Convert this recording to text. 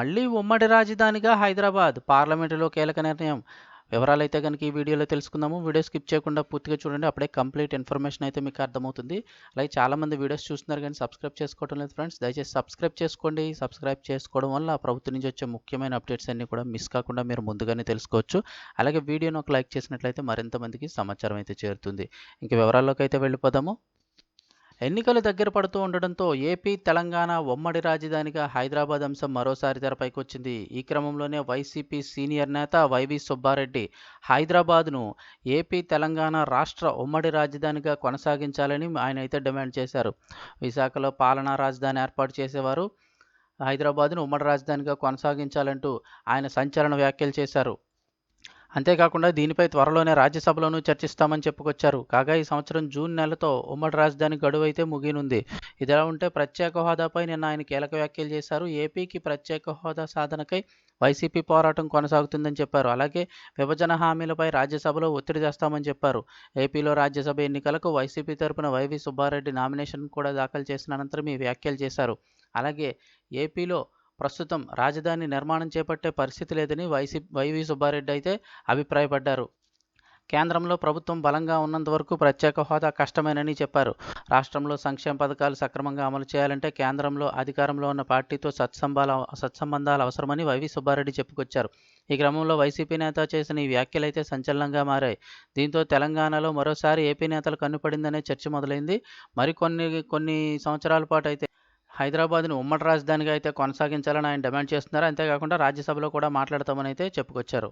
మళ్ళీ ఉమ్మడి రాజధానిగా హైదరాబాద్. పార్లమెంటులో కీలక నిర్ణయం. వివరాలైతే కనుక ఈ వీడియోలో తెలుసుకుందాము. వీడియో స్కిప్ చేయకుండా పూర్తిగా చూడండి. అప్పుడే కంప్లీట్ ఇన్ఫర్మేషన్ అయితే మీకు అర్థమవుతుంది. అలాగే చాలామంది వీడియోస్ చూస్తున్నారు కానీ సబ్స్క్రైబ్ చేసుకోవడం లేదు ఫ్రెండ్స్. దయచేసి సబ్స్క్రైబ్ చేసుకోండి. సబ్స్క్రైబ్ చేసుకోవడం వల్ల ప్రభుత్వం నుంచి వచ్చే ముఖ్యమైన అప్డేట్స్ అన్నీ కూడా మిస్ కాకుండా మీరు ముందుగానే తెలుసుకోవచ్చు. అలాగే వీడియోను ఒక లైక్ చేసినట్లయితే మరింత మందికి సమాచారం అయితే చేరుతుంది. ఇంక వివరాల్లోకి అయితే వెళ్ళిపోదాము. ఎన్నికలు దగ్గర పడుతూ ఉండడంతో ఏపీ తెలంగాణ ఉమ్మడి రాజధానిగా హైదరాబాద్ అంశం మరోసారి తెరపైకి వచ్చింది ఈ క్రమంలోనే వైసీపీ సీనియర్ నేత వైవి సుబ్బారెడ్డి హైదరాబాద్ను ఏపీ తెలంగాణ రాష్ట్ర ఉమ్మడి రాజధానిగా కొనసాగించాలని ఆయన అయితే డిమాండ్ చేశారు. విశాఖలో పాలనా రాజధాని ఏర్పాటు చేసేవారు. హైదరాబాద్ను ఉమ్మడి రాజధానిగా కొనసాగించాలంటూ ఆయన సంచలన వ్యాఖ్యలు చేశారు. అంతేకాకుండా దీనిపై త్వరలోనే రాజ్యసభలోనూ చర్చిస్తామని చెప్పుకొచ్చారు. కాగా ఈ సంవత్సరం జూన్ నెలతో ఉమ్మడి రాజధాని గడువు అయితే ముగినుంది ఇదిలా ఉంటే ప్రత్యేక హోదాపై నిన్న ఆయన కీలక వ్యాఖ్యలు చేశారు. ఏపీకి ప్రత్యేక హోదా సాధనకై వైసీపీ పోరాటం కొనసాగుతుందని చెప్పారు. అలాగే విభజన హామీలపై రాజ్యసభలో ఒత్తిడి తెస్తామని చెప్పారు. ఏపీలో రాజ్యసభ ఎన్నికలకు వైసీపీ తరపున వైవి సుబ్బారెడ్డి నామినేషన్ కూడా దాఖలు చేసిన అనంతరం ఈ వ్యాఖ్యలు చేశారు. అలాగే ఏపీలో ప్రస్తుతం రాజధాని నిర్మాణం చేపట్టే పరిస్థితి లేదని వైసీ వైవి సుబ్బారెడ్డి అయితే అభిప్రాయపడ్డారు. కేంద్రంలో ప్రభుత్వం బలంగా ఉన్నంత వరకు ప్రత్యేక హోదా కష్టమేనని చెప్పారు. రాష్ట్రంలో సంక్షేమ పథకాలు సక్రమంగా అమలు చేయాలంటే కేంద్రంలో అధికారంలో ఉన్న పార్టీతో సత్సంబాల సత్సంబంధాలు అవసరమని వైవి సుబ్బారెడ్డి చెప్పుకొచ్చారు. ఈ క్రమంలో వైసీపీ నేత చేసిన ఈ వ్యాఖ్యలైతే సంచలనంగా మారాయి. దీంతో తెలంగాణలో మరోసారి ఏపీ నేతలు కన్నుపడిందనే చర్చ మొదలైంది. మరికొన్ని కొన్ని సంవత్సరాల పాటు అయితే హైదరాబాద్ను ఉమ్మడి రాజధానిగా అయితే కొనసాగించాలని ఆయన డిమాండ్ చేస్తున్నారు. అంతేకాకుండా రాజ్యసభలో కూడా మాట్లాడతామని అయితే చెప్పుకొచ్చారు.